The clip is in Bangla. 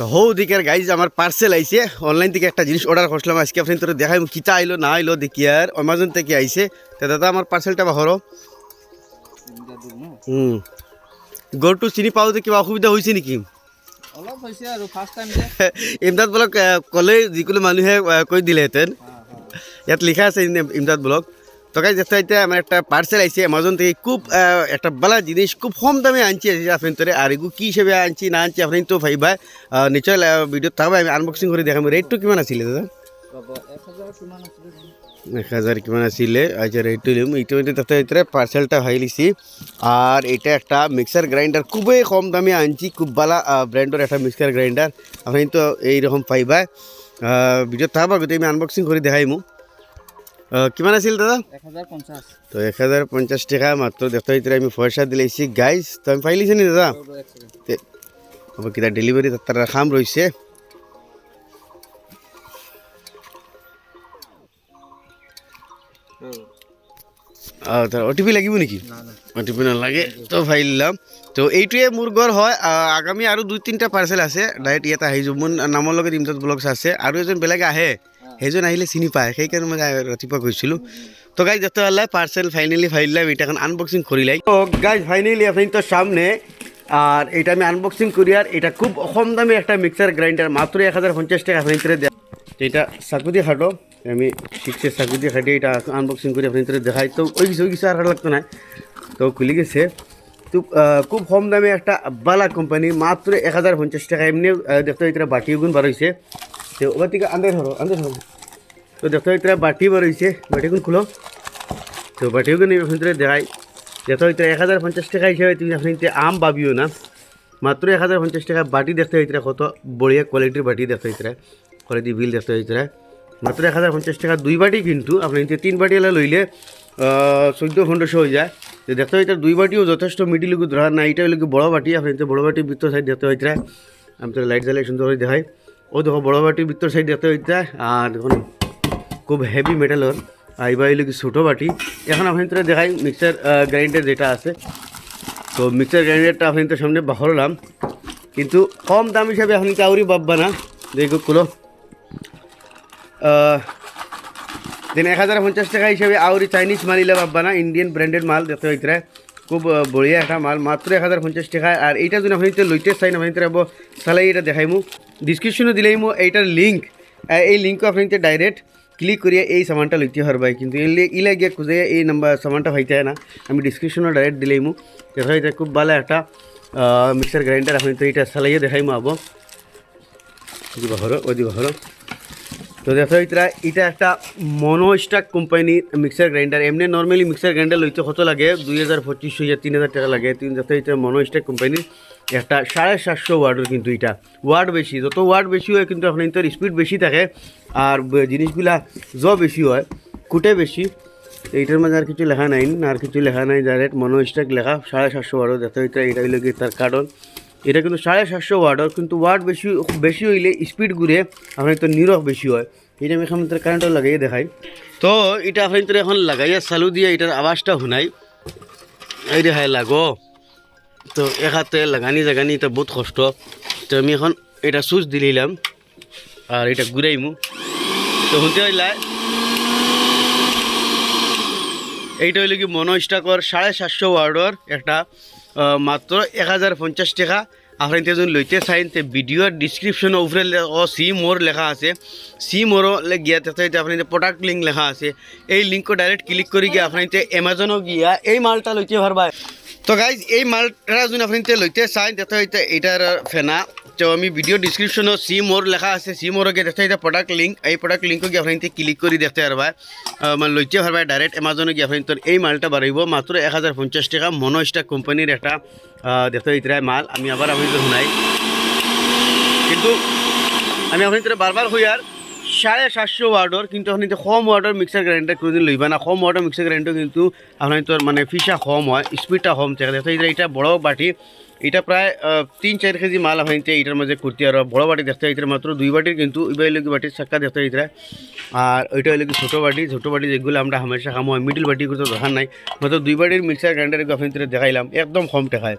তো হৌ দিকের গাইজ আমার পার্সেল আইছে। অনলাইন থেকে একটা জিনিস অর্ডার করছিলাম আজকে আপনি তোর দেখাই কিতা আইলো না আইলো দেখি আর। অ্যামাজন থেকে আইছে। তো দাদা আমার পার্সেলটা বাহরো হুম। গরুটো চিনি পাওঁতে কিবা অসুবিধা হৈছে নেকি? ইমদাদ ব্লক ক'লে যিকোনো মানুহে কৈ দিলেহেঁতেন। ইয়াত লিখা আছে ইম- ইমদাদ ব্লক তো গাইজ এটা এতিয়া আমার একটা পার্সেল আইছে অ্যামাজন থেকে। খুব একটা বালা জিনিস খুব কম দামে আনছি আপনার তোরে আর এগুলো কী হিসেবে আনছি না আনছি আপনি তো ভাইবা আহ, নিশ্চয় ভিডিও থাকবে আমি আনবক্সিং করে দেখাম রেটটো কিমান আছিলে দাদা? এক হাজার কিমান আছিলে। আচ্ছা রেটটো লিম এইটো মধ্যে তাতে ভিতরে পার্সেলটা ভাই লিছি আর এটা একটা মিক্সার গ্রাইন্ডার খুবই কম দামে আনছি। খুব বালা ব্র্যান্ডের একটা মিক্সার গ্রাইন্ডার আপনি তো এইরকম পাইবা ভিডিও থাকবা গোটেই আমি আনবক্সিং করে দেখাইমু কিমান আছিল দাদা? তো এক হাজার পঞ্চাশ টাকা মাত্র দেখতে ভিতরে আমি পয়সা দিলেছি গাইজ তো আমি পাইলিছি নি দাদা? আবার কিনা ডেলিভারি তার খাম রয়েছে তার ওটিপি লাগিব নেকি? ওটিপি নালাগে। তো ফাইলাম তো এইটোৱে মোৰ ঘৰ হয়। আগামী আৰু দুই তিনিটা পাৰ্চেল আছে। ডাইৰেক্ট ইয়াত আহি যাব। মোৰ নামৰ লগত ইমতাজ ব্লগছ আছে। আৰু এজন বেলেগ আহে। সেইজন আহিলে চিনি পায়। সেইকাৰণে মই ৰাতিপুৱা কৈছিলোঁ তো গাইজ দেখতে পারলে পার্সেল ফাইনালি ফাইলাম এটা এখন আনবক্সিং করিলাই তো গাইজ ফাইনেলি আপনি তো সামনে আর এটা আমি আনবক্সিং করি আর এটা খুব কম দামি একটা মিক্সার গ্রাইন্ডার মাত্র এক হাজার পঞ্চাশ টাকা আপনি দেয়। তো এটা সাকুদি খাটো আমি শিখছে সাকুদি খাটিয়ে এটা আনবক্সিং করে আপনি দেখাই। তো ওই কিছু ওই কিছু আর লাগতো না তো খুলে গেছে। তো খুব কম দামে একটা বালা কোম্পানি মাত্র এক হাজার পঞ্চাশ টাকা। এমনি দেখতে এটা বাটি গুণ বার হয়েছে তো ওবার থেকে আন্দাজ হলো হলো তো দেখতে এটা বাটি বার হয়েছে বাটি গুণ খুলো। তো বাটিও গুণ ভিতরে দেখাই। দেখতে এটা এক হাজার পঞ্চাশ টাকা হিসাবে তুমি আপনি আম পাবিও না। মাত্র এক হাজার পঞ্চাশ টাকা বাটি দেখতে হইতে কত বড়িয়া কোয়ালিটির বাটি দেখতে হইতে কোয়ালিটি বিল দেখতে হইতে মাত্র এক হাজার পঞ্চাশ টাকা দুই বাটি কিন্তু, আপনি তিন বাটি এলা লইলে চৈধ্য পনেরোশো হয়ে যায়। তো দেখতে হইতে দুই বাটিও যথেষ্ট মিডিল ধরা না এটা হইলে কি বড় বাটি, আপনি বড় বাটির ভিতর সাইড দেখতে হইতে আমি তো লাইট জ্বালাই সুন্দর করে দেখাই। ও দেখো, বড় বাটি, ভিতর সাইড দেখতে হইতে। আর দেখুন, খুব হেভি মেটালের আর এবার হইল কি ছোটো বাটি। এখন তো দেখাই মিক্সার গ্রাইন্ডার যেটা আছে। তো মিক্সার গ্রাইন্ডারটা আপনি তো সামনে বাহরলাম কিন্তু কম দাম হিসাবে আপনি তো আউরি পাববা না। দেখো, কুলো। দিন এক হাজার পঞ্চাশ টাকা হিসাবে আউরি চাইনিজ মাল ইলে পাববা না। ইন্ডিয়ান ব্র্যান্ডেড মাল দেখতে হইতে খুব বঢ়িয়া একটা মাল। মাত্র এক হাজার পঞ্চাশ টাকা। আর এইটা যদি আপনি তো লইতে চাই না আপনি তো আবার চালাই এটা দেখাইমু ডিসক্রিপশনে দিলেই মো এইটার লিঙ্ক এই লিঙ্কও আপনি তো ডাইরেক্ট ক্লিক করিয়ে এই সামানটা লইতে পারবাই কিন্তু ইলে গিয়ে খুঁজে এই নাম্বার সামানটা হইতে না। আমি ডিসক্রিপশনে ডাইরেক্ট দিলেই মু দেখা এটা খুব ভালো একটা মিক্সার গ্রাইন্ডার আপনি তো এটা চালাইয়ে দেখাইমু আবো। দিবা হরো ও দিবা হরো তো দেখো এটা এটা একটা মনোস্টাক কোম্পানির মিক্সার গ্রাইন্ডার। এমনি নর্মালি মিক্সার গ্রাইন্ডার লইতে কত লাগে? দুই হাজার পঁচিশশো হাজার তিন হাজার টাকা লাগে। তিন দেখো এটা মনোস্টাক কোম্পানির একটা সাড়ে সাতশো ওয়ার্ডের কিন্তু এটা। ওয়ার্ড বেশি, যত ওয়ার্ড বেশি হয় কিন্তু আপনার ইন্টার স্পিড বেশি থাকে। আর জিনিসগুলা জ বেশি হয় কুটে বেশি। এইটার মাঝে আর কিছু লেখা নাই, আর কিছু লেখা নাই ডাইরেক্ট মনোস্টাক লেখা, সাড়ে সাতশো ওয়ার্ডও দেখো এটা এটা হইল কি তার কারণ এটা কিন্তু সাড়ে সাতশো ওয়ার্ডর কিন্তু ওয়ার্ড বেশি বেশি হইলে স্পিড ঘুরে আপনার তো নিরহ বেশি হয়। এটা আমি এখন কারেন্টও লাগাইয়ে দেখাই। তো এটা আপনি তো এখন লাগাইয়া চালু দিয়ে এটার আওয়াজটা শুনাই। এই হাই লাগো। তো এক হাতে লাগানি জাগানি এটা বহুত কষ্ট। তো আমি এখন এটা সুইচ দিলাম আর এটা ঘুরাইমু। তো শুনতে হইলাই এইটা হইল কি মনোস্টাকর সাড়ে সাতশো ওয়ার্ডর একটা মাত্র এক হাজার পঞ্চাশ টাকা। আপনার তেজন লইতে চাইন তে ভিডিওর ডিসক্রিপশন উপরে ও সি মোর লেখা আছে। সি মোর গিয়া তাতে আপনি প্রোডাক্ট লিঙ্ক লেখা আছে। এই লিঙ্কও ডাইরেক্ট ক্লিক করে গিয়ে আপনি এমাজনও গিয়া এই মালটা লইতে পারবা তো গাইজ এই মালটা যদি আপনি লইতে চাইন তাতে এটার ফেনা তো আমি ভিডিও ডিসক্রিপশনও সি মোর লেখা আছে। সি মোর গিয়ে দেখতে প্রোডাক্ট লিঙ্ক এই প্রোডাক্ট লিঙ্কও গিয়ে আপনি ক্লিক করে দেখতে পারবা মানে লইতে পারবা ডাইরেক্ট এমাজনে গিয়ে আপনি এই মালটা বাড়াইব মাত্র এক হাজার পঞ্চাশ টাকা মনোস্টাক কোম্পানির একটা দেখতে ইতরায় মাল। আমি আবার আপনি শুনাই। কিন্তু, আমি আপনি বারবার হই আর সাড়ে সাতশো ওয়ার্ডর কিন্তু আপনি কম ওয়ার্ডর মিক্সার গ্রাইন্ডার কোনোদিন লইবা না, কম ওয়ার্ডর মিক্সার গ্রাইন্ডার কিন্তু আপনার তোর মানে ফিসা কম হয় স্পিডটা কম থাকে। দেখো এটা বড় বাটি, এটা প্রায় তিন চার কেজি মাল আপনি এটার মাঝে করতে আর বড় বাটি দেখতে হইতে মাত্র দুই বাটির কিন্তু হইল কি বাটির চাক্কা দেখতে হইতে আর ওইটা হইল কি ছোটো বাটি ছোটো বাটি যেগুলো আমরা হামেশা খামো মিডিল বাটি করতে দরকার নাই। মাত্র দুই বাটির মিক্সার গ্রাইন্ডার আপনি দেখাইলাম একদম কম টেকায়।